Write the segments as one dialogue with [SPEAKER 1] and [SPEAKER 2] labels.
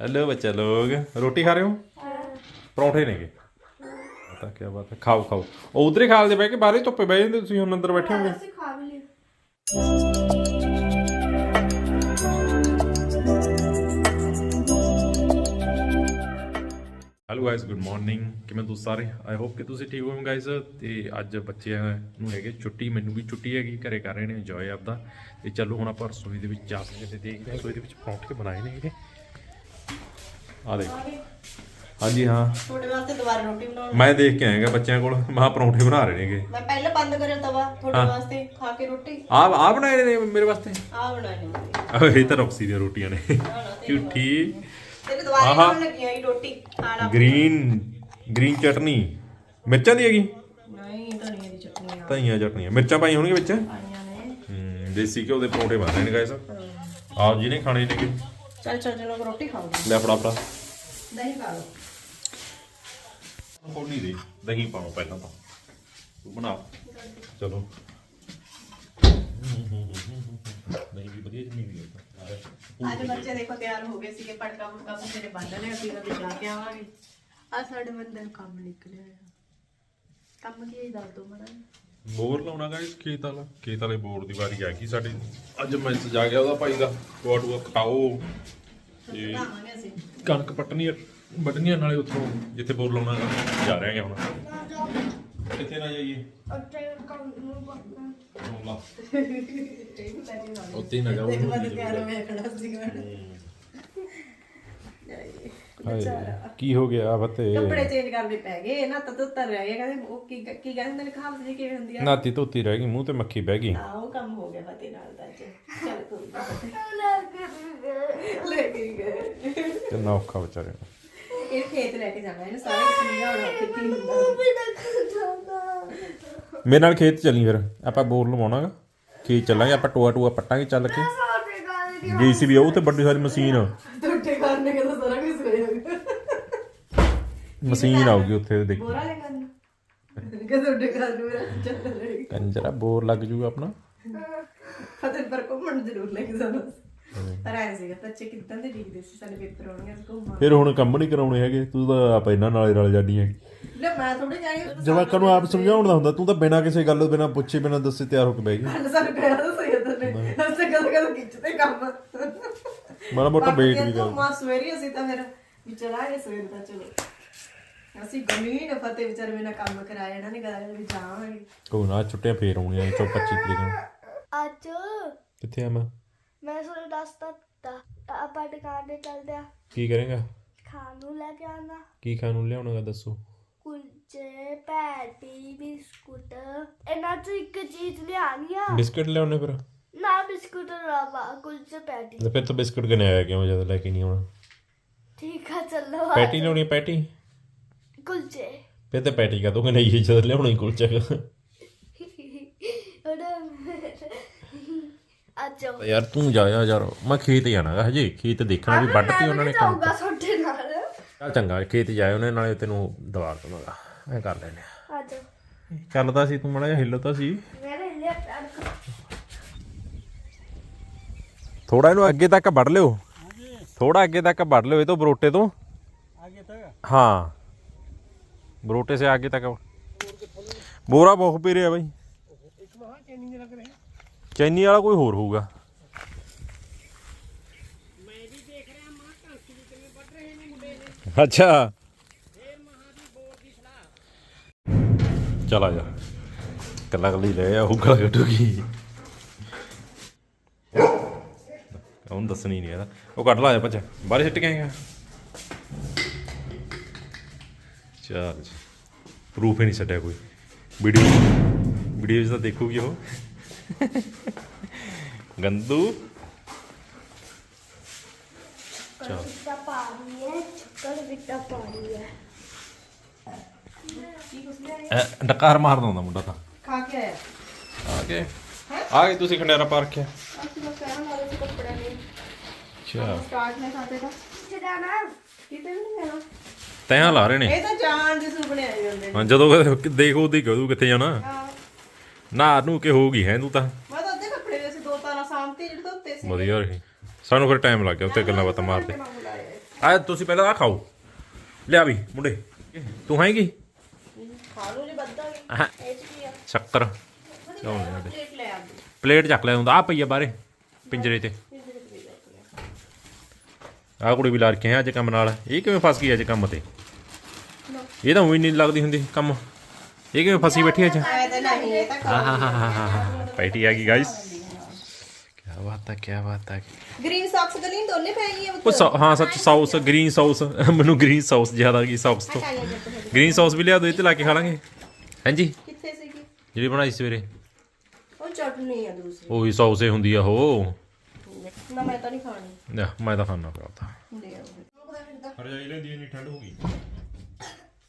[SPEAKER 1] Hello बच्चा लोग रोटी खा रहे हो ਪਰੌਂਠੇ ਨੇਗੇ ਤਾਂ ਕੀ ਬਾਤ ਹੈ ਖਾਓ ਖਾਓ ਉਹ ਉਧਰ ਹੀ ਖਾ ਲਦੇ ਬਹਿ ਕੇ ਬਾਹਰੇ ਧੁੱਪੇ ਬਹਿ ਜਾਂਦੇ ਤੁਸੀਂ ਹੁਣ ਅੰਦਰ ਬੈਠੇ ਹੋਗੇ
[SPEAKER 2] ਅਸੀਂ ਖਾ ਵੀ ਲਿਆ
[SPEAKER 1] ਹੈਲੋ ਗਾਇਸ ਗੁੱਡ ਮਾਰਨਿੰਗ ਕਿਵੇਂ ਤੁਸੀਂ ਸਾਰੇ ਆਈ ਹੋਪ ਕਿ ਤੁਸੀਂ ਠੀਕ ਹੋਵੋਗੇ ਗਾਇਸ ਤੇ ਅੱਜ ਬੱਚਿਆਂ ਨੂੰ ਹੈਗੇ ਛੁੱਟੀ ਮੈਨੂੰ ਵੀ ਛੁੱਟੀ ਹੈਗੀ ਘਰੇ ਕਰ ਰਹੇ ਨੇ ਇੰਜੋਏ ਆਪਦਾ ਤੇ ਚਲੋ ਹੁਣ ਆਪਾਂ ਰਸੋਈ ਦੇ ਵਿੱਚ ਜਾ ਕੇ ਤੇ ਦੇਖਦੇ ਹਾਂ ਰਸੋਈ ਦੇ ਵਿੱਚ ਪਰੌਂਠੇ ਬਣਾਏ ਨੇ ਇਹਨੇ ਆ ਦੇਖ। ਹਾਂਜੀ ਹਾਂ।
[SPEAKER 2] ਤੁਹਾਡੇ ਵਾਸਤੇ ਦੁਬਾਰਾ ਰੋਟੀ ਬਣਾਉਣ
[SPEAKER 1] ਮੈਂ ਦੇਖ ਕੇ ਆਏਗਾ ਬੱਚਿਆਂ ਕੋਲ। ਮਹਾ ਪਰੌਂਠੇ ਬਣਾ ਰਹੇ ਨੇਗੇ।
[SPEAKER 2] ਮੈਂ ਪਹਿਲਾਂ ਬੰਦ ਕਰਿਆ ਤਵਾ ਤੁਹਾਡੇ ਵਾਸਤੇ ਖਾ ਕੇ ਰੋਟੀ।
[SPEAKER 1] ਆ ਆ ਬਣਾਏ ਨੇ ਮੇਰੇ ਵਾਸਤੇ?
[SPEAKER 2] ਆ ਬਣਾਣੀ
[SPEAKER 1] ਆਹ ਇਹ ਤਾਂ ਰੌਕਸੀ ਦੀਆਂ ਰੋਟੀਆਂ ਨੇ। ਝੂਠੀ।
[SPEAKER 2] ਤੇ ਦੁਬਾਰਾ ਬਣਾਉਣ ਲੱਗੀ ਆਈ ਰੋਟੀ ਖਾਣਾ
[SPEAKER 1] ਗ੍ਰੀਨ ਗ੍ਰੀਨ ਚਟਨੀ। ਮਿਰਚਾਂ ਦੀ ਹੈਗੀ?
[SPEAKER 2] ਨਹੀਂ ਧਨੀਆ ਦੀ ਚਟਨੀ ਆ।
[SPEAKER 1] ਧਨੀਆ ਚਟਨੀਆਂ ਮਿਰਚਾਂ ਪਾਈਆਂ ਹੋਣਗੀਆਂ ਵਿੱਚ?
[SPEAKER 2] ਆਈਆਂ ਨੇ।
[SPEAKER 1] ਦੇਸੀ ਘਿਓ ਦੇ ਪਰੌਂਠੇ ਬਣ ਰਹੇ ਨੇ ਗਾਇਸ ਆਪ ਜਿਹਨੇ ਖਾਣੇ ਨੇਗੇ।
[SPEAKER 2] ਚੱਲ ਚੱਲ ਚਲੋ ਰੋਟੀ ਖਾਓ।
[SPEAKER 1] ਲੈ ਫੜਾ ਫੜਾ।
[SPEAKER 2] ਦਹੀਂ ਖਾ ਲਓ।
[SPEAKER 1] ਖੋਲੀ ਦੇ ਦਹੀਂ ਪਾਓ ਪਹਿਲਾਂ ਤਾਂ। ਤੂੰ ਬਣਾ। ਚਲੋ। ਦਹੀਂ ਵੀ ਵਧੀਆ ਜਮੀ ਵੀ ਹੈ
[SPEAKER 2] ਅੱਜ ਬੱਚੇ ਦੇਖੋ ਤਿਆਰ ਹੋ ਗਏ ਸੀਗੇ ਪੜਕਾ ਪੁੜਕਾ ਬੱਚੇ ਨੇ ਬੰਨ ਲਿਆ ਅਸੀਂ ਉਹਦੇ ਜਾ ਕੇ ਆਵਾਂਗੇ। ਆ ਸਾਡੇ ਬੰਦੇ ਕੰਮ ਨਿਕਲਿਆ ਆ। ਕੰਮ ਕੀ ਹੈ ਦੱਸ ਦੋ ਮੜਾ
[SPEAKER 1] ਬੋਰ ਲਾਉਣਾ ਗਾਇਸ ਖੇਤ ਵਾਲਾ। ਖੇਤ ਵਾਲੇ ਬੋਰ ਦੀ ਵਾਰੀ ਆ ਗਈ ਸਾਡੇ। ਅੱਜ ਮੈਂ ਜਾ ਗਿਆ ਉਹਦਾ ਭਾਈ ਦਾ। ਟੋਆ ਟੂਆ ਖਾਓ। ਤੇ ਕਣਕ ਪੱਟਣੀ ਵੱਢਣੀਆਂ ਨਾਲੇ ਉੱਥੋਂ ਜਿੱਥੇ ਬੋਰ ਲਾਉਣਾ ਜਾ ਰਹੇ ਹਾਂ ਹੁਣ। ਕਿੱਥੇ ਨਾ ਜਾਈਏ? ਉੱਤੇ ਨਾ ਜਾਓ ਕੀ ਹੋ ਗਿਆ ਫਤੇ
[SPEAKER 2] ਕੱਪੜੇ ਚੇਂਜ ਕਰਨੇ ਪੈ ਗਏ ਨਾ ਤਾਂ ਉੱਤਰ ਰਹਿ ਗਿਆ ਕਹਿੰਦੇ ਉਹ ਕੀ ਕੀ ਕਹਿੰਦੇ ਨੇ ਜੀ ਕਿਵੇਂ ਹੁੰਦੀ ਆ?
[SPEAKER 1] ਨਾਤੀ ਧੋਤੀ ਰਹਿ ਗਈ ਮੂੰਹ ਤੇ ਮੱਖੀ ਬਹਿ ਗਈ।
[SPEAKER 2] ਆ ਉਹ ਕੰਮ ਹੋ ਗਿਆ ਫਤਿਹ ਨਾਲ ਦਾ ਅੱਜ ਚੱਲ ਕੋਈ ਲੈ ਕੇ ਗਏ।
[SPEAKER 1] ਕਿੰਨਾ ਔਖਾ ਵਿਚਾਰੇ ਨੂੰ।
[SPEAKER 2] ਇਹ ਖੇਤ ਲੈ ਕੇ ਜਾਣਾ ਇਹਨੂੰ ਸਾਰੇ ਸਮਝਾਉਣਾ ਕਿ ਕੀ ਹੁੰਦਾ।
[SPEAKER 1] ਮੇਰੇ ਨਾਲ ਖੇਤ ਚੱਲੀ ਫਿਰ ਆਪਾਂ ਬੋਰ ਲਵਾਉਣਾਗਾ। ਖੇਤ ਚੱਲਾਂਗੇ ਆਪਾਂ ਟੋਆ ਟੂਆ ਪੱਟਾਂਗੇ ਚੱਲ ਕੇ। ਜੀਸੀਬੀ ਉਹ ਤੇ ਵੱਡੀ ਸਾਰੀ ਮਸ਼ੀਨ।
[SPEAKER 2] ਟੁੱਟੇ ਕਰਨੇ ਕੇ ਤਾਂ ਸਾਰਾ ਕੁਝ ਹੋਏਗਾ
[SPEAKER 1] ਮਸ਼ੀਨ ਆਊਗੀ ਉੱਥੇ ਦੇਖ।
[SPEAKER 2] ਬੋਰਾ ਲੈ ਕਰਨ ਕਿ ਟੁੱਟੇ ਕਰਨ ਮੇਰਾ ਚੱਲ ਰਹੀ
[SPEAKER 1] ਕੰਜਰਾ ਬੋਰ ਲੱਗ ਜੂਗਾ ਆਪਣਾ।
[SPEAKER 2] ਫਤਿਹ ਪਰ ਘੁੰਮਣ ਜ਼ਰੂਰ ਲੈ ਕੇ ਜਾਣਾ। ਪਰ ਆਇਆ ਸੀਗਾ ਬੱਚੇ ਕਿੱਦਾਂ ਦੇ ਡਿੱਗਦੇ ਸੀ ਸਾਡੇ ਪੇਪਰ ਆਉਣਗੇ ਅਸੀਂ ਘੁੰਮਾ
[SPEAKER 1] ਫਿਰ ਹੁਣ ਕੰਮ ਨਹੀਂ ਕਰਾਉਣੇ ਹੈਗੇ ਤੂੰ ਤਾਂ ਆਪ ਇਹਨਾਂ ਨਾਲੇ ਰਲ ਜਾਨੀ ਹੈ।
[SPEAKER 2] ਲੈ ਮੈਂ ਥੋੜੇ ਜਾਈ
[SPEAKER 1] ਜਵਾਕਾਂ ਨੂੰ ਆਪ ਸਮਝਾਉਣ ਦਾ ਹੁੰਦਾ ਤੂੰ ਤਾਂ ਬਿਨਾਂ ਕਿਸੇ ਗੱਲ ਤੋਂ ਬਿਨਾਂ ਪੁੱਛੇ ਬਿਨਾਂ ਦੱਸੇ ਤਿਆਰ ਹੋ ਕੇ ਬਹਿ ਗਈ।
[SPEAKER 2] ਸਾਨੂੰ ਕਹਿਣਾ ਤਾਂ ਸਹੀ ਹੁੰਦਾ ਨੇ। ਅਸੀਂ ਕਦੋਂ ਕਦੋਂ ਖਿੱਚਦੇ ਕੰਮ।
[SPEAKER 1] ਮਾੜਾ ਮੋਟਾ ਵੇਟ ਵੀ ਕਰ।
[SPEAKER 2] ਮਾ ਸਵੇਰੀ ਅਸੀਂ ਤਾਂ ਫਿਰ ਵੀ ਚਲਾਂਗੇ ਸਵੇਰ ਦਾ ਚਲੋ। ਅਸੀਂ ਗਮੀਨ ਫਤਿਹ ਵਿਚਾਰ ਮੇਰਾ ਕੰਮ ਕਰਾਇਆ ਇਹਨਾਂ ਨੇ ਕਰਾਇਆ ਵੀ ਜਾਵਾਂਗੇ।
[SPEAKER 1] ਕੋਈ ਨਾ ਛੁੱਟੀਆਂ ਫੇਰ ਆਉਣੀਆਂ 24 ਤਰੀਕ ਨੂੰ।
[SPEAKER 3] ਅੱਜ
[SPEAKER 1] ਕਿੱਥੇ ਆ ਮੈਂ?
[SPEAKER 3] ਮੈਂ ਤੁਹਾਨੂੰ ਦੱਸਤਾ ਤਾ ਆਪਾਂ ਦੁਕਾਨ ਤੇ ਚੱਲਦੇ ਆ
[SPEAKER 1] ਕੀ ਕਰੇਗਾ?
[SPEAKER 3] ਖਾਣ ਨੂੰ ਲੈ ਕੇ ਆਣਾ
[SPEAKER 1] ਕੀ ਖਾਣ ਨੂੰ ਲਿਆਉਣਾਗਾ ਦੱਸੋ?
[SPEAKER 3] ਕੁਲਚੇ ਪੈਟੀ ਬਿਸਕੁਟ। ਇਹਨਾਂ ਤੋਂ ਇੱਕ ਚੀਜ਼ ਲਿਆਣੀ ਆ।
[SPEAKER 1] ਬਿਸਕਟ ਲਿਆਉਣੇ ਫਿਰ?
[SPEAKER 3] ਨਾ ਬਿਸਕੁਟ ਰਵਾ ਕੁਲਚੇ ਪੈਟੀ
[SPEAKER 1] ਤੇ ਫਿਰ ਤਾਂ ਬਿਸਕਟ ਕਿਨੇ ਆਇਆ ਕਿਉਂ ਜਦ ਲੈ ਕੇ ਨਹੀਂ ਆਉਣਾ?
[SPEAKER 3] ਠੀਕ ਆ ਚੱਲੋ
[SPEAKER 1] ਪੈਟੀ ਲਿਆਉਣੀ ਪੈਟੀ?
[SPEAKER 3] ਕੁਲਚੇ।
[SPEAKER 1] ਫਿਰ ਤਾਂ ਪੈਟੀ ਕਾ ਦੋਗੇ ਨਹੀਂ ਜਦ ਲਿਆਉਣਾ ਕੁਲਚਾ।
[SPEAKER 3] ਅੱਜੋ
[SPEAKER 1] ਯਾਰ ਤੂੰ ਜਾਇਆ ਯਾਰ ਮੈਂ ਖੇਤ ਜਾਣਾਗਾ ਹਜੇ ਖੇਤ ਦੇਖਣਾ ਵੀ ਵੱਢਤੀ ਉਹਨਾਂ ਨੇ ਕੰਮ
[SPEAKER 3] ਜਾਊਗਾ ਤੁਹਾਡੇ ਨਾਲ
[SPEAKER 1] ਚੱਲ ਚੰਗਾ ਖੇਤ ਜਾਏ ਉਹਨੇ ਨਾਲੇ ਤੈਨੂੰ ਦਵਾ ਦਵਾਂਗਾ ਐ ਕਰ ਲੈਨੇ ਆ
[SPEAKER 3] ਅੱਜੋ
[SPEAKER 1] ਚੱਲਦਾ ਸੀ ਤੂੰ ਮੜਾ ਜਿਹਾ ਹਿੱਲਦਾ ਸੀ
[SPEAKER 3] ਮੇਰੇ ਲਿਆ ਪਿਆਰ
[SPEAKER 1] ਥੋੜਾ ਇਹਨੂੰ ਅੱਗੇ ਤੱਕ ਵੱਢ ਲਿਓ ਥੋੜਾ ਅੱਗੇ ਤੱਕ ਵੱਢ ਲਿਓ ਇਹ ਤੋਂ ਬਰੋਟੇ ਤੋਂ
[SPEAKER 4] आगे तक
[SPEAKER 1] ਹਾਂ ਬਰੋਟੇ ਸੇ आगे तक ਬੋਰਾ ਬਹੁਤ ਪੀ ਰਿਹਾ ਬਾਈ
[SPEAKER 4] एक वहाँ ट्रेनिंग लग रहे हैं
[SPEAKER 1] ਚੈਨੀ ਵਾਲਾ ਕੋਈ ਹੋਰ ਹੋਊਗਾ।
[SPEAKER 4] ਮੈਂ ਵੀ ਦੇਖ ਰਿਹਾ ਮਾਂ ਘੰਟੀ ਕਿਵੇਂ ਵੱਢ ਰਹੇ ਨੇ ਮੁੰਡੇ ਨੇ
[SPEAKER 1] ਅੱਛਾ।
[SPEAKER 4] ਫੇਰ ਮਹਾ ਦੀ ਬੋਲ ਦੀ ਸਲਾਹ
[SPEAKER 1] ਚਲ ਆ ਜਾ। ਕੱਲਾ ਕੱਲੀ ਲੈ ਆ, ਉਹ ਗਲਾ ਕੱਢੂਗੀ। ਉਹਨੂੰ ਦੱਸਣੀ ਨਹੀਂ ਇਹਦਾ ਉਹ ਕੱਢ ਲਾ ਭੱਜ। ਬਾਹਰ ਸਿੱਟ ਕੇ ਆਏਗਾ ਚਲ ਪ੍ਰੂਫ ਹੀ ਨਹੀਂ ਛੱਡਿਆ ਕੋਈ। ਵੀਡੀਓ ਵੀਡੀਓ ਤਾਂ ਦੇਖੂਗੀ ਉਹ। ਗੰਦੂ। ਚਲ।
[SPEAKER 3] ਬਿੱਟਾ ਪਾਣੀ ਹੈ ਚੁੱਕਰ ਬਿੱਟਾ ਪਾਣੀ ਹੈ।
[SPEAKER 1] ਡਕਾਰ ਮਾਰ ਦਿੰਦਾ ਮੁੰਡਾ ਤਾਂ।
[SPEAKER 2] ਖਾ ਕੇ ਆਇਆ।
[SPEAKER 1] ਆ ਗਏ। ਆ ਗਏ ਤੁਸੀਂ ਖੰਡਿਆਰਾ ਪਾਰਕ ਹੈ
[SPEAKER 2] ਅਸੀਂ ਬਸ ਕਹਿਣ ਵਾਲੇ ਸੀ ਕੱਪੜੇ ਨੇ
[SPEAKER 1] ਅੱਛਾ।
[SPEAKER 2] ਸਟਾਰਟ ਨੇ ਖਾਤੇ ਦਾ।
[SPEAKER 3] ਚੜਾਣਾ
[SPEAKER 2] ਕਿਤੇ ਵੀ ਨਹੀਂ ਜਾਣਾ।
[SPEAKER 1] ਤੈਂ ਲਾ ਰਹੇ ਨੇ।
[SPEAKER 2] ਇਹ ਤਾਂ ਜਾਣ ਦੇ ਸੁਪਨੇ ਆਏ ਜਾਂਦੇ ਨੇ।
[SPEAKER 1] ਹਾਂ ਜਦੋਂ ਕਦੇ ਦੇਖੋ ਉਹਦੀ ਕਹੂ ਕਿੱਥੇ ਜਾਣਾ।
[SPEAKER 2] ਹਾਂ।
[SPEAKER 1] ਨਾ ਨੂੰ ਕਿ ਹੋਊਗੀ ਹੈ ਤੂੰ ਤਾਂ।
[SPEAKER 2] ਮੈਂ ਤਾਂ ਅੱਧੇ ਕੱਪੜੇ ਦੇ ਸੀ ਦੋ ਤਾਰਾਂ ਸਾਂਭਤੀ ਜਿਹੜੇ ਧੋਤੇ ਸੀ
[SPEAKER 1] ਵਧੀਆ ਰਹੀ। ਸਾਨੂੰ ਫਿਰ ਟਾਈਮ ਲੱਗ ਗਿਆ ਉੱਤੇ ਗੱਲਾਂ ਬਾਤਾਂ ਮਾਰਦੇ। ਆ ਤੁਸੀਂ ਪਹਿਲਾਂ ਆ ਖਾਓ। ਲਿਆ ਵੀ ਮੁੰਡੇ। ਤੂੰ ਹੈਗੀ?
[SPEAKER 2] ਖਾ ਲਓ ਜੇ
[SPEAKER 1] ਆਹ,
[SPEAKER 2] ਇਹ ਚ ਕੀ ਆ?
[SPEAKER 1] ਸ਼ੱਕਰ।
[SPEAKER 2] ਪਲੇਟ ਲੈ
[SPEAKER 1] ਚੱਕ ਲੈ ਹੁੰਦਾ ਆ ਪਈ ਆ ਬਾਹਰੇ ਪਿੰਜਰੇ ਤੇ। ਆ ਕੁੜੀ ਵੀ ਲਾ ਰੱਖੀ ਹੈ ਅੱਜ ਕੰਮ ਨਾਲ। ਇਹ ਕਿਵੇਂ ਫਸ ਗਈ ਅੱਜ ਕੰਮ ਤੇ? ਇਹ ਤਾਂ ਉਹੀ ਨਹੀਂ ਲੱਗਦੀ ਹੁੰਦੀ ਕੰਮ। ਇਹ ਕਿਵੇਂ ਫਸੀ ਬੈਠੀ ਅੱਜ?
[SPEAKER 2] ਐ ਤਾਂ ਨਹੀਂ ਇਹ ਤਾਂ
[SPEAKER 1] ਹਾਂ ਹਾਂ ਹਾਂ ਹਾਂ ਹਾਂ। ਪੈਟੀ ਆ ਗਈ ਗਾਇਸ ਕੀ ਬਾਤ ਹੈ ਕੀ ਬਾਤ ਹੈ
[SPEAKER 2] ਗ੍ਰੀਨ ਸੌਕਸ ਗਲੀਨ ਦੋਨੇ ਪੈ ਗਈਆਂ
[SPEAKER 1] ਉਹ ਸੌ- ਹਾਂ ਸੱਚ ਸੌਸ ਗ੍ਰੀਨ ਸੌਸ ਮੈਨੂੰ ਗ੍ਰੀਨ ਸੌਸ ਜ਼ਿਆਦਾ ਕੀ ਸੌਸ ਤੋਂ। ਗ੍ਰੀਨ ਸੌਸ ਵੀ ਲਿਆ ਦੋ ਇਹ ਤੇ ਲਾ ਕੇ ਖਾ ਲਾਂਗੇ। ਹਾਂਜੀ।
[SPEAKER 2] ਕਿੱਥੇ ਸੀਗੀ?
[SPEAKER 1] ਜਿਹੜੀ ਬਣਾਈ ਸਵੇਰੇ।
[SPEAKER 2] ਉਹ ਚਟਨੀ ਆ ਦੂਸਰੀ।
[SPEAKER 1] ਉਹੀ ਸੌਸੇ ਹੁੰਦੀ ਆ ਉਹ।
[SPEAKER 2] ਨਾ ਮੈਂ ਤਾਂ ਨਹੀਂ ਖਾਣੀ।
[SPEAKER 1] ਨਾ, ਮੈਂ ਤਾਂ ਖਾਣਾ ਪਿਆ ਤਾਂ
[SPEAKER 2] ਦੇ ਆਓ
[SPEAKER 1] ਰਜਾਈ ਲੈਂਦੀ ਇੰਨੀ ਠੰਡ ਹੋ ਗਈ।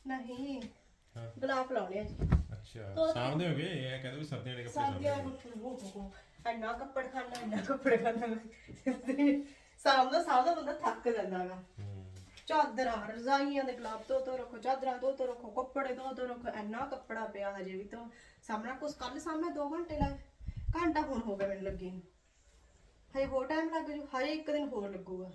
[SPEAKER 2] ਨਹੀਂ। ਗੁਲਾਬ ਲਾਉਣੇ ਆ ਜੀ।
[SPEAKER 1] ਅੱਛਾ ਸਾਹਮਣੇ ਹੋ ਗਏ ਇਹ ਕਹਿੰਦੇ ਵੀ ਸਰਦੀਆਂ ਦੇ ਕੱਪੜੇ
[SPEAKER 2] ਸਾਗਿਆ ਨੂੰ ਇੰਨਾ ਕੱਪੜ ਖਾਣਾ ਇੰਨਾ ਕੱਪੜ ਖਾਣਾ ਸਾਮ ਦਾ ਬੰਦਾ ਥੱਕ ਜਾਂਦਾ ਗਾ। ਚਾਦਰਾਂ ਰਜ਼ਾਈਆਂ ਦੇ ਗੁਲਾਬ ਤੋਂ ਤੋਂ ਰੱਖੋ ਚਾਦਰਾਂ ਤੋਂ ਤੋਂ ਰੱਖੋ ਕੱਪੜੇ ਤੋਂ ਤੋਂ ਰੱਖੋ ਇੰਨਾ ਕੱਪੜਾ ਪਿਆ ਹਜੇ ਵੀ ਤਾਂ ਸਾਹਮਣਾ ਕੁਛ ਕੱਲ ਸਾਹਮਣੇ 2 ਘੰਟੇ ਲੱਗ ਘੰਟਾ ਹੁਣ ਹੋ ਗਿਆ ਮੈਨੂੰ ਲੱਗੀ ਨੂੰ। ਹਜੇ ਹੋਰ ਟਾਈਮ ਲੱਗ ਜੂ ਹਜੇ ਇੱਕ ਦਿਨ ਹੋਰ ਲੱਗੂਗਾ।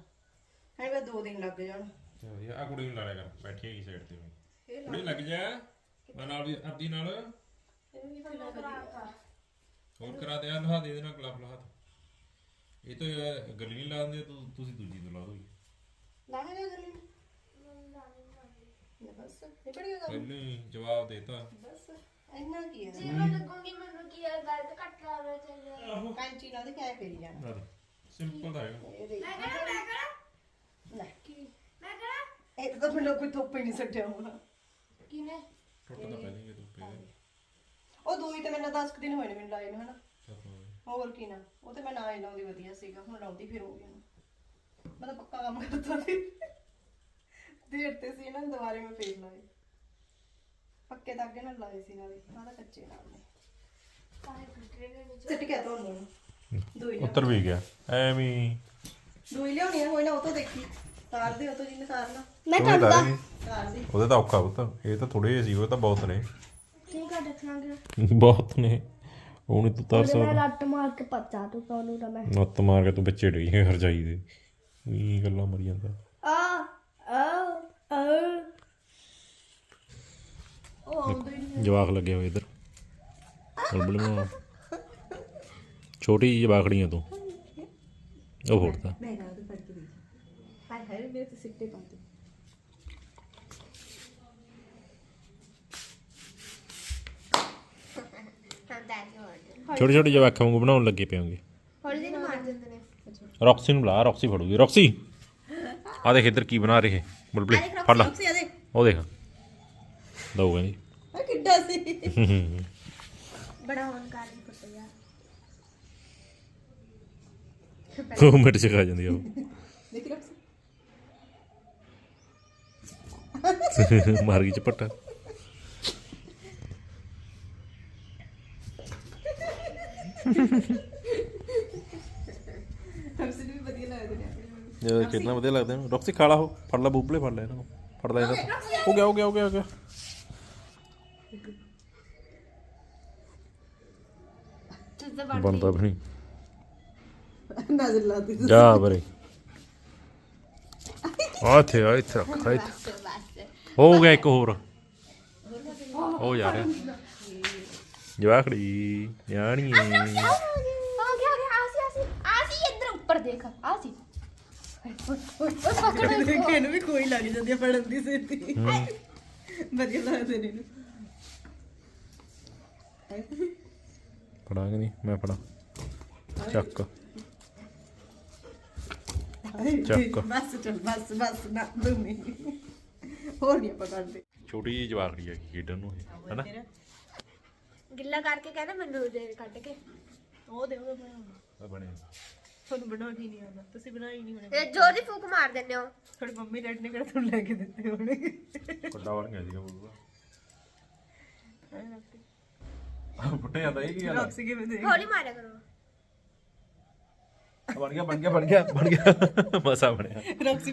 [SPEAKER 2] ਮੈਂ 2 ਦਿਨ ਲੱਗ ਜਾਣ।
[SPEAKER 1] ਵਧੀਆ ਆ ਕੁੜੀ ਨੂੰ ਲਾ ਲਿਆ ਕਰ ਬੈਠੀ ਹੈਗੀ ਸਾਈਡ ਤੇ ਵੀ। ਕੁੜੀ ਲੱਗ ਜਾ। ਮੈਂ ਨਾਲ ਵੀ ਅੱਧੀ ਨਾਲ? ਹੋਰ ਕਰਾ ਦੇ ਆ ਲਹਾ ਦੇ ਦੇਣਾ ਲਹਾ ਇਹ ਤਾਂ ਇਹ ਗਲੀ ਨਹੀਂ ਲਾ ਦਿੰਦੇ ਤੂੰ ਤੁਸੀਂ ਦੂਜੀ ਤੋਂ ਲਾ ਦੋਗੇ
[SPEAKER 2] ਲਾਹ ਜਾ ਕਰੀ ਬਸ ਨਿਕਲ ਗਿਆ ਕੰਮ।
[SPEAKER 1] ਪਹਿਲਾਂ ਹੀ ਜਵਾਬ ਦੇਤਾ
[SPEAKER 2] ਬਸ ਇੰਨਾ ਕੀ ਹੈ?
[SPEAKER 3] ਮੈਂ ਲੱਗੂਗੀ ਮੈਨੂੰ ਕੀ ਆ ਗਲਤ ਕੱਟ ਲਾਵੇ ਚਾਹੀਦਾ
[SPEAKER 2] ਕੈਂਚੀ ਨਾਲ ਤੇ ਕਿਆ ਕਰੀ ਜਾਣਾ?
[SPEAKER 1] ਸਿੰਪਲ ਹੈ
[SPEAKER 2] ਇਹ ਦੇਖ।
[SPEAKER 3] ਮੈਂ ਕਰਾਂ ਮੈਂ ਕਰਾਂ
[SPEAKER 2] ਲੈ।
[SPEAKER 3] ਮੈਂ ਕਰਾਂ
[SPEAKER 2] ਇਹ ਤਾਂ ਮੈਨੂੰ ਕੋਈ ਥੋਪ ਹੀ ਨਹੀਂ ਸੱਟਿਆ ਹੋਣਾ।
[SPEAKER 3] ਕਿਨੇ
[SPEAKER 1] ਟੁੱਟਦਾ ਪਹਿਲਾਂ ਹੀ ਤੂੰ ਪੇ
[SPEAKER 2] ਉਹ ਦੂਈ ਤੇ ਮੈਨੂੰ 10 ਦਿਨ ਹੋਏ ਨੇ ਮੈਨੂੰ ਲਾਏ ਨੂੰ ਹਨਾ। ਹੋਰ ਕੀ ਨਾ ਉਹ ਤੇ ਮੈਂ ਨਾ ਹੀ ਲਾਉਂਦੀ ਵਧੀਆ ਸੀਗਾ ਹੁਣ ਲਾਉਂਦੀ ਫਿਰ ਹੋ ਗਿਆ ਨਾ ਮੈਂ ਤਾਂ ਪੱਕਾ ਕੰਮ ਕਰਦਾ ਸੀ। ਦੇਰ ਤੇ ਸੀ ਇਹਨਾਂ ਨੇ ਦੁਬਾਰੇ ਮੈਂ ਫੇਰ ਲਾਏ। ਪੱਕੇ ਧਾਗੇ ਨਾਲ ਲਾਏ ਸੀ ਨਾਲੇ ਆਹ ਤਾਂ ਕੱਚੇ ਨਾਲ ਨੇ। ਸਿੱਟ ਗਿਆ ਤੁਹਾਨੂੰ ਦੂਈ ਲਿਆ
[SPEAKER 1] ਉੱਤਰ ਵੀ ਗਿਆ। ਐਵੇਂ ਹੀ।
[SPEAKER 2] ਦੂਈ ਲਿਆਉਣੀ ਆ ਹੋਈ ਨਾ ਉਹ ਤੋਂ ਦੇਖੀ। ਤਾਰ ਦੇ ਉਹ ਤੋਂ ਜਿੰਨੇ ਤਾਰਨਾ
[SPEAKER 3] ਮੈਂ
[SPEAKER 1] ਉਹਦੇ ਤਾਂ
[SPEAKER 2] ਤਾਰ ਦੀ।
[SPEAKER 1] ਉਹਦੇ ਤਾਂ ਔਖਾ ਪੁੱਤ। ਇਹ ਤਾਂ ਥੋੜੇ ਜਿਹੇ ਸੀ ਉਹ ਤਾਂ ਬਹੁਤ ਨੇ।
[SPEAKER 3] ਠੀਕ ਆ ਰੱਖਾਂਗੇ।
[SPEAKER 1] ਬਹੁਤ ਨੇ। ਉਹ ਨਹੀਂ ਤੂੰ ਤਰ
[SPEAKER 3] ਮੈਂ ਰੱਟ ਮਾਰ ਕੇ ਪੱਚਾ ਤੂੰ ਕੌਨੂੰ ਨਾ ਮੈਂ।
[SPEAKER 1] ਨੱਤ ਮਾਰ ਕੇ ਤੂੰ ਬੱਚੇ ਡਈ ਹੈ ਹਰਜਾਈ ਦੇ। ਇਹ ਗੱਲਾਂ ਮਰੀ ਜਾਂਦਾ।
[SPEAKER 3] ਆ ਆ ਆ।
[SPEAKER 1] ਜਵਾਕ ਲੱਗਿਆ ਹੋਇਆ ਇਧਰ। ਬੁਲਬੁਲ ਛੋਟੀ ਜਿਹੀ ਜਵਾਕੜੀਆਂ ਤੂੰ। ਉਹ ਫੋੜਦਾ
[SPEAKER 2] ਮੈਂ ਨਾ ਉਹਦੇ ਫੜ ਕੇ ਦੇਖ ਹਾਏ ਹਾਏ ਮੇਰੇ ਤੇ ਸਿੱਟੇ ਪਾਤੇ
[SPEAKER 1] ਛੋਟੇ ਛੋਟੇ ਜਵਾਕਾਂ ਵਾਂਗੂ ਬਣਾਉਣ ਲੱਗੇ ਪਿਆਂਗੇ
[SPEAKER 3] ਹੌਲੀ ਜਿਹੀ ਮਾਰ ਦਿੰਦੇ ਨੇ।
[SPEAKER 1] ਰੌਕਸੀ ਨੂੰ ਬੁਲਾ ਰੌਕਸੀ ਫੜੂਗੀ। ਰੌਕਸੀ ਆ ਦੇਖ ਇੱਧਰ ਕੀ ਬਣਾ ਰਹੇ ਬੁਲਬੁਲੇ ਫੜ ਲਾ।
[SPEAKER 2] ਸੀ ਆਦੇ
[SPEAKER 1] ਉਹ ਦੇਖ। ਦਊ ਕਹਿੰਦੀ
[SPEAKER 2] ਆ ਕਿੱਡਾ ਸੀ।
[SPEAKER 3] ਬੜਾ ਹੋਣ ਕਾਰਨ ਪੁੱਤ ਯਾਰ।
[SPEAKER 1] ਉਹ ਮਿੰਟ ਚ ਖਾ ਜਾਂਦੀ ਆ ਉਹ।
[SPEAKER 2] ਦੇਖ ਰੱਖ
[SPEAKER 1] ਮਾਰ ਗਈ ਚਪਟਾ
[SPEAKER 2] ਹਮਸੇ ਵੀ ਵਧੀਆ ਲੱਗਦੇ ਨੇ ਆਪਣੇ ਨੂੰ।
[SPEAKER 1] ਜਦੋਂ ਕਿੰਨਾ ਵਧੀਆ ਲੱਗਦਾ। ਇਹਨੂੰ ਰੌਕਸੀ ਖਾ ਲਾ ਉਹ ਫੜ ਲਾ ਬੁਲਬੁਲੇ ਫੜ ਲੈ ਇਹਨੂੰ ਫੜ ਲੈ ਇਹਦਾ ਹੋ ਗਿਆ ਹੋ ਗਿਆ ਹੋ ਗਿਆ ਹੋ ਗਿਆ।
[SPEAKER 3] ਤੂੰ ਤਾਂ
[SPEAKER 1] ਬਣਦਾ ਵੀ ਨਹੀਂ।
[SPEAKER 2] ਨਜ਼ਰ ਲਾਤੀ
[SPEAKER 1] ਜਾ ਬਰੇ। ਆ ਇੱਥੇ ਆ ਇੱਥੇ ਰੱਖ ਆ ਇੱਥੇ। ਹੋ ਗਿਆ ਇੱਕ ਹੋਰ। ਹੋ ਜਾ ਰਿਹਾ। ਜਵਾਖੜੀ ਜਾਣੀ
[SPEAKER 3] ਆ ਗਿਆ? ਆ ਗਿਆ? ਆ ਸੀ ਆ ਸੀ। ਆ ਸੀ ਇੱਧਰ ਉੱਪਰ ਦੇਖ। ਆ ਸੀ।
[SPEAKER 2] ਦੇਖੇ ਨੂੰ ਵੀ ਕੋਈ ਲੱਗ ਜਾਂਦੀ ਆ ਪੜਨ ਦੀ ਸੇਤੀ ਵਧੀਆ ਲੱਗਦੇ ਨੇ ਇਹਨੂੰ।
[SPEAKER 1] ਫੜਾਂਗੇ ਨਹੀਂ? ਮੈਂ ਫੜਾ। ਚੱਕ। ਚੱਕ।
[SPEAKER 2] ਬਸ ਚੱਲ ਬਸ ਬਸ ਨਾ ਦੂਮੀ ਹੋਰ ਨਹੀਂ ਆਪਾਂ ਕਰਦੇ।
[SPEAKER 1] ਛੋਟੀ ਜਿਹੀ ਜਵਾਖੜੀ ਆ ਖੇਡਣ ਨੂੰ ਇਹ ਹੈਨਾ?
[SPEAKER 3] ਗਿੱਲਾ ਕਰਕੇ ਕਹਿੰਦਾ ਮੈਨੂੰ ਦੇ ਕੱਢ ਕੇ।
[SPEAKER 2] ਉਹ ਦੇ ਉਹ ਬਣਾਉਣਾ
[SPEAKER 1] ਆ। ਬਣਿਆ
[SPEAKER 2] ਤੁਹਾਨੂੰ ਬਣਾਉਣਾ ਹੀ ਨਹੀਂ ਆਉਂਦਾ। ਤੁਸੀਂ ਬਣਾਈ ਨਹੀਂ ਹੋਣੇ।
[SPEAKER 3] ਤੇ ਜੋਰ ਦੀ ਫੂਕ ਮਾਰ ਦਿੰਦੇ ਹੋ।
[SPEAKER 2] ਤੁਹਾਡੀ ਮੰਮੀ ਡੈਡੀ ਨੇ ਕਿਹੜਾ ਤੁਹਾਨੂੰ ਲੈ ਕੇ ਦਿੱਤੇ ਹੋਣੇ?
[SPEAKER 1] ਵੱਡਾ ਬਣ ਗਿਆ ਸੀਗਾ ਬੁਲਬੁਲਾ ਫੁੱਟੇ ਜਾਂਦਾ ਇਹ ਕੀ ਗੱਲ ਆ?
[SPEAKER 2] ਰੌਕਸੀ ਕਿਵੇਂ ਦੇ
[SPEAKER 3] ਹੌਲੀ ਮਾਰਿਆ ਕਰੋ।
[SPEAKER 1] ਬਣ ਗਿਆ ਬਣ ਗਿਆ ਬਣ ਗਿਆ ਬਣ ਗਿਆ। ਮਸਾ ਬਣਿਆ।
[SPEAKER 2] ਰੌਕਸੀ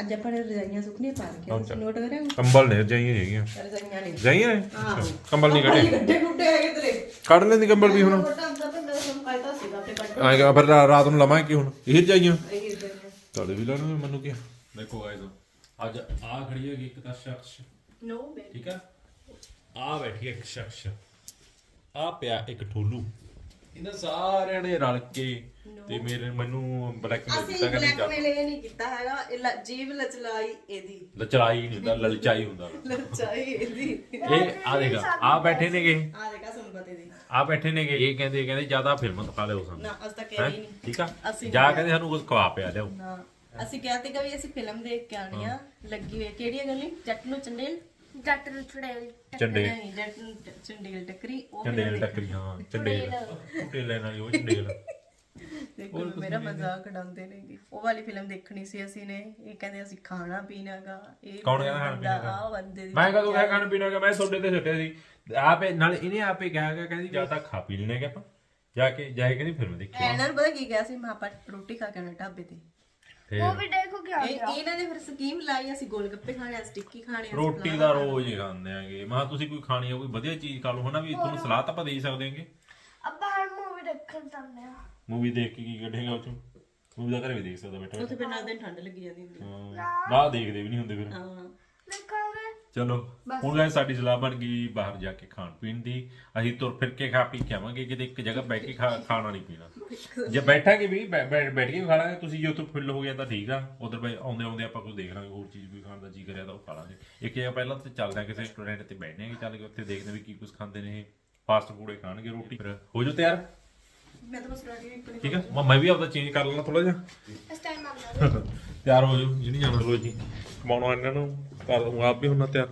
[SPEAKER 2] ਅੱਜ ਆਪਾਂ ਨੇ ਰਜਾਈਆਂ ਸੁੱਕਣੀਆਂ ਪਾ ਕੇ ਨੋਟ ਕਰਿਆ
[SPEAKER 1] ਕੰਬਲ ਨੇ ਜਾਈਆਂ ਹੈਗੀਆਂ।
[SPEAKER 2] ਰਜਾਈਆਂ ਨਹੀਂ
[SPEAKER 1] ਜਾਈਆਂ ਨੇ? ਕੰਬਲ ਨਹੀਂ ਕੱਢੇ।
[SPEAKER 2] ਗੱਡੇ ਗੁੱਡੇ ਹੈਗੇ ਤੇਰੇ।
[SPEAKER 1] ਕੱਢ ਲੈਂਦੀ ਕੰਬਲ ਵੀ ਹੁਣ।
[SPEAKER 2] ਛੋਟਾ ਹੁੰਦਾ ਤਾਂ ਮੇਰਾ ਸਮ ਪਾਇਦਾ ਸੀਗਾ ਤੇ ਕੱਢ
[SPEAKER 1] ਆਏਗਾ ਫਿਰ ਰਾ- ਰਾਤ ਨੂੰ ਲਵਾਂਗੇ ਕੀ ਹੁਣ? ਇਹ ਜਾਈਆਂ
[SPEAKER 2] ਇਹ ਰਜਾਈਆਂ।
[SPEAKER 1] ਤੁਹਾਡੇ ਵੀ ਲੈਣਗੇ ਮੈਨੂੰ ਕੀ ਦੇਖੋ ਗਾਇਸ ਅੱਜ ਆ ਖੜੀ ਹੈਗੀ ਇੱਕ ਤਾਂ ਸ਼ਖਸ।
[SPEAKER 2] ਨੋ ਬੇ
[SPEAKER 1] ਠੀਕ ਆ? ਆ ਬੈਠੀ ਇੱਕ ਸ਼ਖਸ। ਆ ਪਿਆ ਇੱਕ ਠੋਲੂ। ਇਹਨਾਂ ਸਾਰਿਆਂ ਨੇ ਰਲ ਕੇ ਤੇ ਮੇਰੇ ਮੈਨੂੰ ਬਲੈਕਮੇਲ
[SPEAKER 2] ਅਸੀਂ
[SPEAKER 1] ਕੀਤਾ ਕਹਿੰਦੇ
[SPEAKER 2] ਬਲੈਕਮੇਲ ਇਹ ਨਹੀਂ ਕੀਤਾ ਹੈਗਾ ਇਹ ਲ- ਜੀਵ ਲਚਲਾਈ ਇਹਦੀ।
[SPEAKER 1] ਲਚਲਾਈ ਨਹੀਂ ਹੁੰਦਾ ਲਲਚਾਈ ਹੁੰਦਾ
[SPEAKER 2] ਲਚਾਈ ਇਹਦੀ।
[SPEAKER 1] ਇਹ ਆ ਦੇਖਾ ਆ ਬੈਠੇ ਨੇਗੇ।
[SPEAKER 2] ਆ ਦੇਖਾ ਸੰਪਤੀ ਦੀ।
[SPEAKER 1] ਆ ਬੈਠੇ ਨੇਗੇ। ਇਹ ਕਹਿੰਦੇ ਕਹਿੰਦੇ ਜ਼ਿਆਦਾ ਫਿਲਮਾਂ ਦਿਖਾ ਲਿਓ ਸਾਨੂੰ।
[SPEAKER 2] ਨਾ ਅਸ ਤਾਂ? ਕਹਿ ਹੀ ਨਹੀਂ।
[SPEAKER 1] ਠੀਕ ਆ?
[SPEAKER 2] ਅਸੀਂ
[SPEAKER 1] ਜਾ ਕਹਿੰਦੇ ਸਾਨੂੰ ਕੁਝ ਖਵਾ ਪਿਆ ਲਿਓ
[SPEAKER 2] ਨਾ ਅਸੀਂ ਕਿਹਾ ਤੇ ਕਿ ਅਸੀਂ ਫਿਲਮ ਦੇਖ ਕੇ ਆਣੀ ਆ। ਲੱਗੀ ਹੋਈ ਹੈ। ਕਿਹੜੀ ਹੈ ਗਲੀ? ਜੱਟ ਨੂੰ ਚੰਡੇਲ?
[SPEAKER 3] ਜੱਟ ਨੂੰ ਛੜੇਲ
[SPEAKER 1] ਚੰਡੇ।
[SPEAKER 2] ਨਹੀਂ ਜੱਟ ਨੂੰ ਚ- ਚੰਡੇਲ ਟੱਕਰੀ ਉਹ
[SPEAKER 1] ਚੰਡੇਲ ਟੱਕਰੀ ਹਾਂ ਚੰਡੇਲ। ਟੇਲੇ ਨਾਲ ਹੀ ਉਹ ਚੰਡੇਲ
[SPEAKER 2] ਦੇਖੋ ਮੇਰਾ ਮਜ਼ਾਕ ਉਡਾਉਂਦੇ ਨੇਗੇ ਉਹ ਵਾਲੀ ਫਿਲਮ ਦੇਖਣੀ ਸੀ ਅਸੀਂ ਨੇ। ਇਹ ਕਹਿੰਦੇ ਅਸੀਂ ਖਾਣਾ ਪੀਣਾਗਾ। ਇਹ
[SPEAKER 1] ਕੌਣ ਕਹਿੰਦਾ ਖਾਣਾ ਪੀਣਾ
[SPEAKER 2] ਆ ਬੰਦੇ ਦੀ
[SPEAKER 1] ਮੈਂ ਕਦੋਂ ਕਿਹਾ ਖਾਣ ਪੀਣਾ ਕਿ ਮੈਂ ਤੁਹਾਡੇ ਤੇ ਛੱਡਿਆ ਸੀ। ਆਪੇ ਨਾਲ ਇਹਨੇ ਆਪੇ ਕਿਹਾ ਕਿ ਕਹਿੰਦੀ ਜਾਂ ਤਾਂ ਖਾ ਪੀ ਲੈਣੇ ਕਿ ਆਪਾਂ। ਜਾ ਕੇ ਜਾਏ ਕਹਿੰਦੀ ਫਿਲਮ ਦੇਖੀ।
[SPEAKER 2] ਇਹਨਾਂ ਨੂੰ ਪਤਾ ਕੀ ਕਿਹਾ ਸੀ? ਮੈਂ ਆਪਾਂ ਰੋਟੀ ਖਾ ਕੇ ਆਉਣਾ ਢਾਬੇ ਤੇ।
[SPEAKER 1] ਫਿਰ
[SPEAKER 3] ਉਹ ਵੀ ਦੇਖੋ ਕੀ ਆ
[SPEAKER 2] ਇਹ ਇਹਨਾਂ ਨੇ ਫਿਰ ਸਕੀਮ ਲਾਈ ਅਸੀਂ ਗੋਲ ਗੱਪੇ ਖਾਣੇ ਆ ਸਟਿੱਕੀ ਖਾਣੇ ਆ
[SPEAKER 1] ਰੋਟੀ ਦਾ ਰੋਜ਼ ਹੀ ਖਾਂਦੇ ਆਂਗੇ। ਮੈਂ ਕਿਹਾ ਤੁਸੀਂ ਕੋਈ ਖਾਣੀ ਆ ਕੋਈ ਵਧੀਆ ਚੀਜ਼ ਖਾ ਲਓ ਹਨਾ ਵੀ ਤੁਹਾਨੂੰ ਸਲਾਹ ਤਾਂ ਆਪਾਂ ਦੇ ਹੀ ਸਕਦੇ ਆਂਗੇ।
[SPEAKER 3] ਆਪਾਂ ਹਰ ਮੂਵੀ ਦੇਖਣ ਜਾਂਦੇ ਆ।
[SPEAKER 1] ਮੂਵੀ ਦੇਖ ਕੇ ਕੀ ਕੱਢੇਗਾ ਉਹ ਚੋਂ? ਮੂਵੀ ਦਾ ਘਰੇ ਵੀ ਦੇਖ ਸਕਦਾ ਬੈਠਾ
[SPEAKER 2] ਉੱਥੇ ਫਿਰ ਨਾਲ ਦਿਨ ਠੰਡ ਲੱਗੀ ਜਾਂਦੀ ਹੁੰਦੀ
[SPEAKER 1] ਹਾਂ। ਬਾਹਰ ਦੇਖਦੇ ਵੀ ਨਹੀਂ ਹੁੰਦੇ ਫਿਰ।
[SPEAKER 2] ਹਾਂ।
[SPEAKER 3] ਦੇਖਾਂਗੇ।
[SPEAKER 1] ਚਲੋ ਹੁਣ ਗਾਇਸ ਸਾਡੀ ਸਲਾਹ ਬਣ ਗਈ ਬਾਹਰ ਜਾ ਕੇ ਖਾਣ ਪੀਣ ਦੀ। ਅਸੀਂ ਤੁਰ ਫਿਰ ਕੇ ਖਾ ਪੀ ਕੇ ਆਵਾਂਗੇ ਕਿਤੇ ਇੱਕ ਜਗ੍ਹਾ ਬੈਠ ਕੇ ਖਾ- ਖਾਣਾ ਨਹੀਂ ਪੀਣਾ ਜੇ ਬੈਠਾਂਗੇ ਵੀ ਬੈ- ਬੈ- ਬੈਠ ਕੇ ਵੀ ਖਾ ਲਾਂਗੇ ਤੁਸੀਂ ਜੇ ਉੱਥੋਂ ਫਿੱਲ ਹੋ ਗਿਆ ਤਾਂ ਠੀਕ ਆ। ਉਧਰ ਬਈ ਆਉਂਦੇ ਆਉਂਦੇ ਆਪਾਂ ਕੁਝ ਦੇਖ ਲਾਂਗੇ ਹੋਰ ਚੀਜ਼ ਕੋਈ ਖਾਣ ਦਾ ਜੀ ਕਰਿਆ ਤਾਂ ਉਹ ਖਾ ਲਾਂਗੇ। ਇੱਕ ਜਗ੍ਹਾ ਪਹਿਲਾਂ ਤੇ ਚੱਲਦੇ ਆ ਕਿਸੇ ਰੈਸਟੋਰੈਂਟ ਤੇ ਬੈਠਨੇ ਆ ਚੱਲ ਕੇ ਉੱਥੇ ਦੇਖਦੇ ਵੀ ਕੀ ਕੁਝ ਖਾਂਦੇ ਨੇ ਇਹ। ਫਾਸਟ ਫੂਡ ਹੀ ਖਾਣਗੇ ਰੋਟੀ। ਫਿਰ ਹੋ ਜਾਓ ਤਿਆਰ?
[SPEAKER 2] ਮੈਂ ਤਾਂ ਬਸ ਰੈਡੀ ਇੱਕ
[SPEAKER 1] ਠੀਕ ਆ? ਮੈਂ- ਮੈਂ ਵੀ ਆਪਦਾ ਚੇਂਜ ਕਰ ਲੈਣਾ ਥੋੜਾ ਜਿਹਾ।
[SPEAKER 3] ਇਸ ਟਾਈਮ ਆ
[SPEAKER 1] ਤਿਆਰ ਹੋ ਜਾਓ ਜਿਹਨੀ ਜਾਣਾ। ਲੋ ਜੀ। ਕਮਾਉਣਾ ਇਹਨਾਂ ਨੂੰ ਕਰ ਦੂੰਗਾ ਆਪ ਵੀ ਹੁੰਨਾ ਤਿਆਰ।